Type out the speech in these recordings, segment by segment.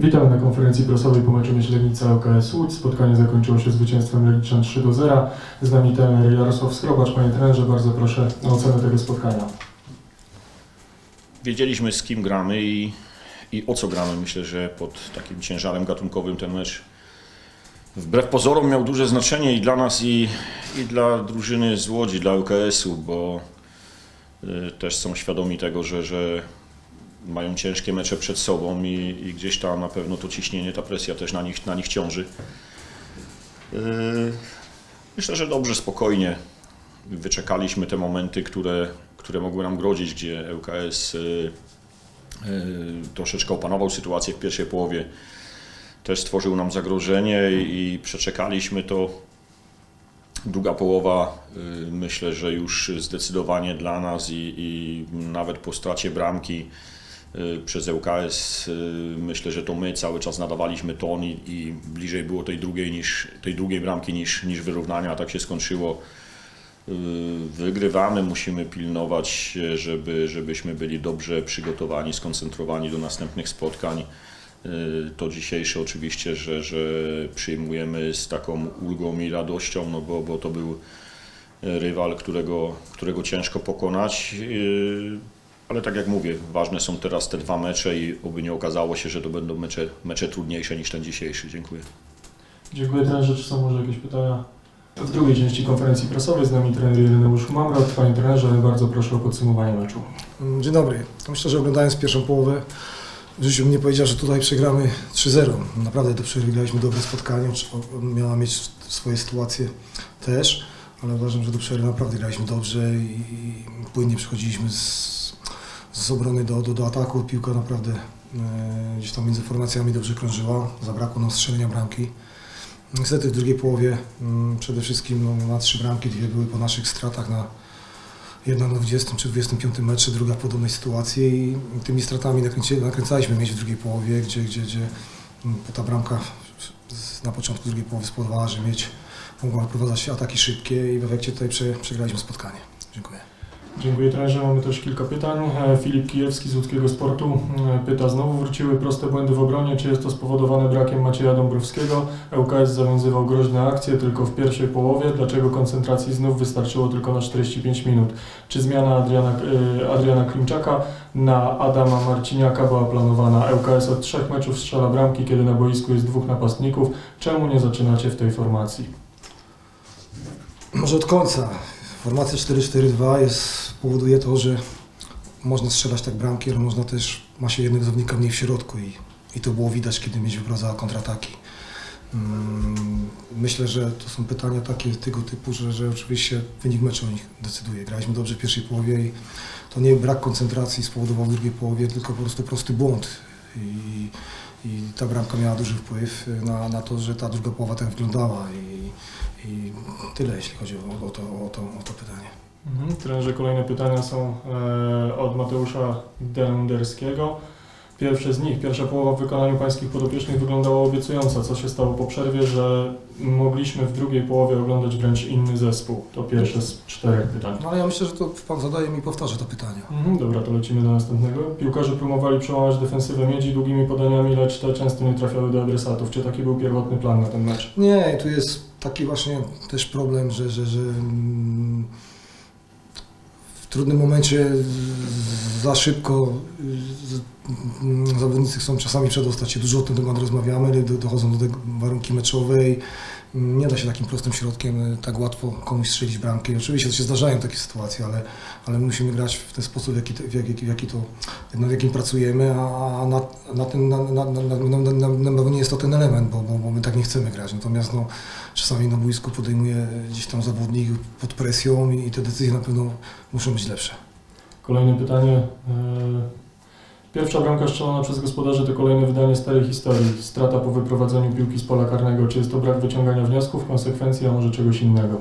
Witam na konferencji prasowej po meczu Myślenicy ŁKS Łódź. Spotkanie zakończyło się zwycięstwem Legiczan 3 do 0. Z nami trener Jarosław Skrobacz. Panie trenerze, bardzo proszę o ocenę tego spotkania. Wiedzieliśmy z kim gramy i, i o co gramy. Myślę, że pod takim ciężarem gatunkowym ten mecz wbrew pozorom miał duże znaczenie i dla nas, i, i dla drużyny z Łodzi, dla UKS-u, bo y, też są świadomi tego, że, że mają ciężkie mecze przed sobą i, i gdzieś tam na pewno to ciśnienie, ta presja też na nich, na nich ciąży. Y, Myślę, że dobrze, spokojnie wyczekaliśmy te momenty, które, które mogły nam grozić, gdzie ŁKS y, y, troszeczkę opanował sytuację w pierwszej połowie. Też stworzył nam zagrożenie i, przeczekaliśmy to. Druga połowa myślę, że już zdecydowanie dla nas i, i nawet po stracie bramki przez ŁKS y, myślę, że to my cały czas nadawaliśmy ton i, i bliżej było tej drugiej, niż, tej drugiej bramki niż, niż wyrównania. Tak się skończyło. Y, Wygrywamy, musimy pilnować, żeby, żebyśmy byli dobrze przygotowani, skoncentrowani do następnych spotkań. Y, To dzisiejsze oczywiście, że, że przyjmujemy z taką ulgą i radością, no bo, bo to był rywal, którego, którego ciężko pokonać. Ale tak jak mówię, ważne są teraz te dwa mecze i oby nie okazało się, że to będą mecze, mecze trudniejsze niż ten dzisiejszy. Dziękuję. Dziękuję trenerze. Czy są może jakieś pytania? W drugiej części konferencji prasowej z nami trener Ireneusz Mamrot. Panie trenerze, bardzo proszę o podsumowanie meczu. Dzień dobry. Myślę, że oglądając pierwszą połowę, w życiu bym nie powiedział, że tutaj przegramy 3-0. Naprawdę do przerwy graliśmy dobre spotkanie, miała mieć swoje sytuacje też, ale uważam, że do przerwy naprawdę graliśmy dobrze i, i płynnie przechodziliśmy z, z obrony do, do, do ataku. Piłka naprawdę e, gdzieś tam między formacjami dobrze krążyła, zabrakło nam strzelenia bramki. Niestety w drugiej połowie mm, przede wszystkim no, na trzy bramki, dwie były po naszych stratach na Jedna na 20 czy 25 meczu, druga w podobnej sytuacji i tymi stratami nakręcaliśmy mieć w drugiej połowie, gdzie, gdzie, gdzie mm, ta bramka na początku drugiej połowy spowodowała, że mieć mogła wyprowadzać ataki szybkie i w efekcie tutaj prze, przegraliśmy spotkanie. Dziękuję. Dziękuję trenerze. Mamy też kilka pytań. E, Filip Kijewski z Łódzkiego Sportu e, pyta, znowu wróciły proste błędy w obronie. Czy jest to spowodowane brakiem Macieja Dąbrowskiego? ŁKS zawiązywał groźne akcje tylko w pierwszej połowie. Dlaczego koncentracji znów wystarczyło tylko na 45 minut? Czy zmiana Adriana, e, Adriana Klimczaka na Adama Marciniaka była planowana? ŁKS od trzech meczów strzela bramki, kiedy na boisku jest dwóch napastników. Czemu nie zaczynacie w tej formacji? Może od końca. Formacja 4-4-2 jest, powoduje to, że można strzelać tak bramki, ale można też, ma się jednego zawodnika mniej w środku i, i to było widać, kiedy mieć wyprowadzała kontrataki. Mm, Myślę, że to są pytania takie tego typu, że, że oczywiście wynik meczu o nich decyduje. Graliśmy dobrze w pierwszej połowie i to nie brak koncentracji spowodował w drugiej połowie, tylko po prostu prosty błąd. I, i ta bramka miała duży wpływ na, na to, że ta druga połowa tak wyglądała. I, i tyle, jeśli chodzi o, o, to, o, to, o to pytanie. Mhm. Trenerze, kolejne pytania są e, od Mateusza Denderskiego. Pierwsze z nich, pierwsza połowa w wykonaniu pańskich podopiecznych wyglądała obiecująco. Co się stało po przerwie, że mogliśmy w drugiej połowie oglądać wręcz inny zespół? To pierwsze z czterech pytań. No ale ja myślę, że to Pan zadaje mi i powtarza to pytanie. Mhm, dobra, to lecimy do następnego. Piłkarze próbowali przełamać defensywę miedzi długimi podaniami, lecz te często nie trafiały do adresatów. Czy taki był pierwotny plan na ten mecz? Nie, tu jest taki właśnie też problem, że, że, że mm, w trudnym momencie za szybko zawodnicy chcą czasami przedostać się. Dużo o tym temat rozmawiamy, dochodzą do tego warunki meczowe i mm, nie da się takim prostym środkiem y, tak łatwo komuś strzelić bramki. Oczywiście to się zdarzają takie sytuacje, ale, ale musimy grać w ten sposób, w jaki, w jaki, w jaki to, nad jakim pracujemy, a na, na tym na, na, na, na, na, na, nie jest to ten element, bo, bo, bo my tak nie chcemy grać. Natomiast no, czasami na boisku podejmuje gdzieś tam zawodnik pod presją i, i te decyzje na pewno muszą być lepsze. Kolejne pytanie. Pierwsza bramka strzelona przez gospodarzy to kolejne wydanie starej historii. Strata po wyprowadzeniu piłki z pola karnego. Czy jest to brak wyciągania wniosków, konsekwencji, a może czegoś innego?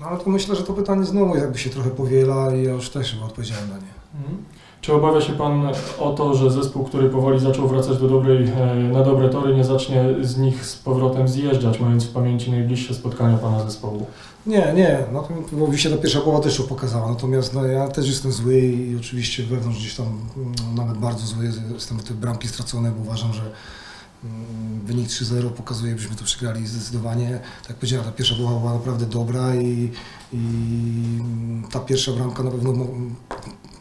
No ale to myślę, że to pytanie znowu jakby się trochę powiela i ja już też chyba odpowiedziałem na nie. Mhm. Czy obawia się Pan o to, że zespół, który powoli zaczął wracać do dobrej, e, na dobre tory, nie zacznie z nich z powrotem zjeżdżać, mając w pamięci najbliższe spotkania Pana zespołu? Nie, nie, no to oczywiście ta pierwsza połowa też to pokazała, natomiast no, ja też jestem zły i oczywiście wewnątrz gdzieś tam mm, nawet bardzo zły jestem te bramki stracone, bo uważam, że mm, wynik 3-0 pokazuje, byśmy to przegrali zdecydowanie. Tak jak powiedziałem, ta pierwsza połowa była naprawdę dobra i, i mm, ta pierwsza bramka na pewno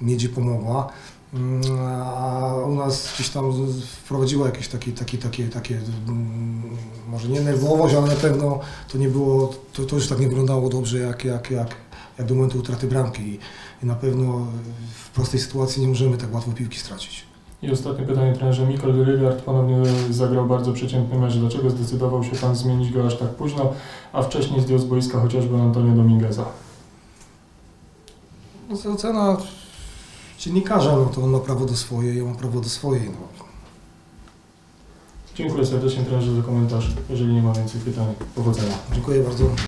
Miedzie pomogła. Mm, A u nas gdzieś tam wprowadziła jakieś takie, takie, takie, takie mm, może nie nerwowość, ale na pewno to nie było, to, to już tak nie wyglądało dobrze jak, jak, jak, jak do momentu utraty bramki I, i na pewno w prostej sytuacji nie możemy tak łatwo piłki stracić. I ostatnie pytanie trenerze. Mikael Rygard ponownie zagrał bardzo przeciętny mecz. Dlaczego zdecydował się Pan zmienić go aż tak późno, a wcześniej zdjął z boiska chociażby Antonio Domingueza? No, ocena dziennikarza, no to on ma prawo do swojej, ja mam prawo do swojej. No. Dziękuję serdecznie trenerze za komentarz. Jeżeli nie ma więcej pytań, powodzenia. Dziękuję bardzo.